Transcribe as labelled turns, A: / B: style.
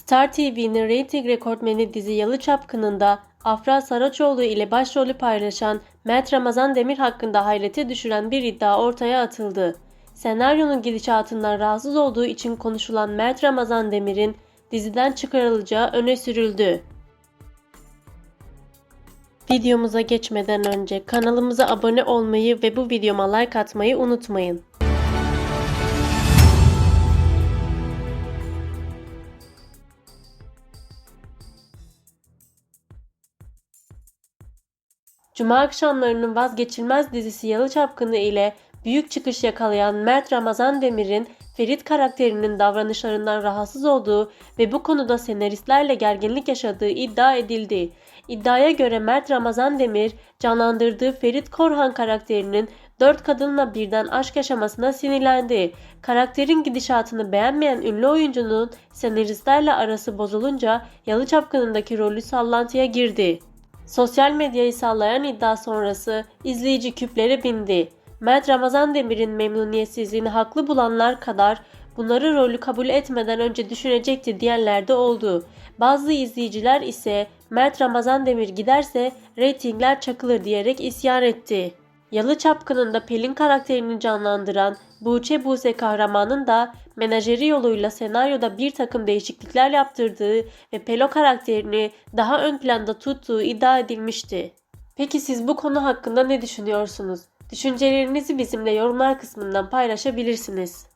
A: Star TV'nin reyting rekortmeni dizi Yalı Çapkını'nda Afra Saraçoğlu ile başrolü paylaşan Mert Ramazan Demir hakkında hayrete düşüren bir iddia ortaya atıldı. Senaryonun gidişatından rahatsız olduğu için konuşulan Mert Ramazan Demir'in diziden çıkarılacağı öne sürüldü. Videomuza geçmeden önce kanalımıza abone olmayı ve bu videoma like atmayı unutmayın. Cuma akşamlarının vazgeçilmez dizisi Yalı Çapkını ile büyük çıkış yakalayan Mert Ramazan Demir'in Ferit karakterinin davranışlarından rahatsız olduğu ve bu konuda senaristlerle gerginlik yaşadığı iddia edildi. İddiaya göre Mert Ramazan Demir canlandırdığı Ferit Korhan karakterinin dört kadınla birden aşk yaşamasına sinirlendi. Karakterin gidişatını beğenmeyen ünlü oyuncunun senaristlerle arası bozulunca Yalı Çapkını'ndaki rolü sallantıya girdi. Sosyal medyayı sallayan iddia sonrası izleyici küplere bindi. Mert Ramazan Demir'in memnuniyetsizliğini haklı bulanlar kadar bunları rolü kabul etmeden önce düşünecekti diyenler de oldu. Bazı izleyiciler ise Mert Ramazan Demir giderse reytingler çakılır diyerek isyan etti. Yalı Çapkını'nda Pelin karakterini canlandıran Buğçe Buse kahramanın da menajeri yoluyla senaryoda bir takım değişiklikler yaptırdığı ve Pelo karakterini daha ön planda tuttuğu iddia edilmişti. Peki siz bu konu hakkında ne düşünüyorsunuz? Düşüncelerinizi bizimle yorumlar kısmından paylaşabilirsiniz.